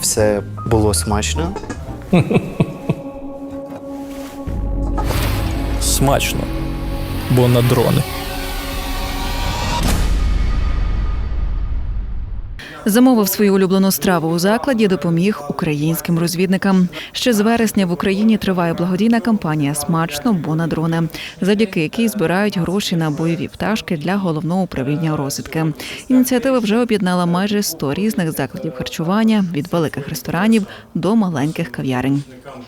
все було смачно. Смачно. Бо на дрони. Замовив свою улюблену страву у закладі, допоміг українським розвідникам. Ще з вересня в Україні триває благодійна кампанія Смачно, бо на дрони, завдяки якій збирають гроші на бойові пташки для головного управління розвідки. Ініціатива вже об'єднала майже 100 різних закладів харчування від великих ресторанів до маленьких кав'ярень.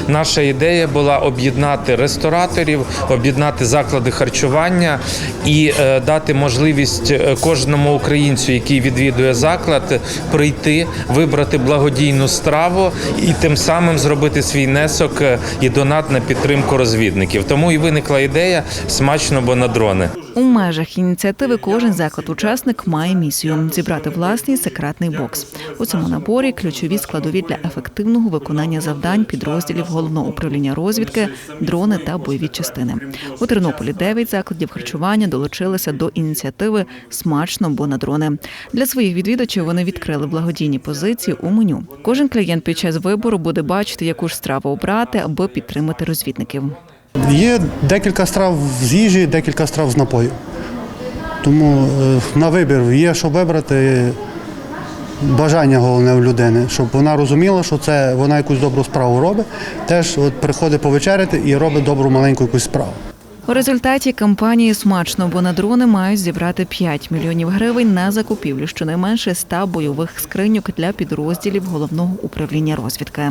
Наша ідея була об'єднати рестораторів, об'єднати заклади харчування і е, дати можливість е, кожному українцю, який відвідує заклад, прийти, вибрати благодійну страву і тим самим зробити свій внесок е, і донат на підтримку розвідників. Тому і виникла ідея смачно, бо на дрони. У межах ініціативи кожен заклад-учасник має місію зібрати власний секретний бокс. У цьому наборі ключові складові для ефективного виконання завдань підрозділів головного управління розвідки, дрони та бойові частини. У Тернополі дев'ять закладів харчування долучилися до ініціативи Смачно, бо на дрони. Для своїх відвідувачів вони відкрили благодійні позиції у меню. Кожен клієнт під час вибору буде бачити, яку ж страву обрати, аби підтримати розвідників. Є декілька страв з їжі, декілька страв з напою. Тому е, на вибір є, що вибрати. Бажання головне в людини, щоб вона розуміла, що це вона якусь добру справу робить. Теж от приходить повечеряти і робить добру маленьку якусь справу. У результаті кампанії смачно, бо на дрони мають зібрати 5 мільйонів гривень на закупівлю щонайменше 100 бойових скриньок для підрозділів головного управління розвідки.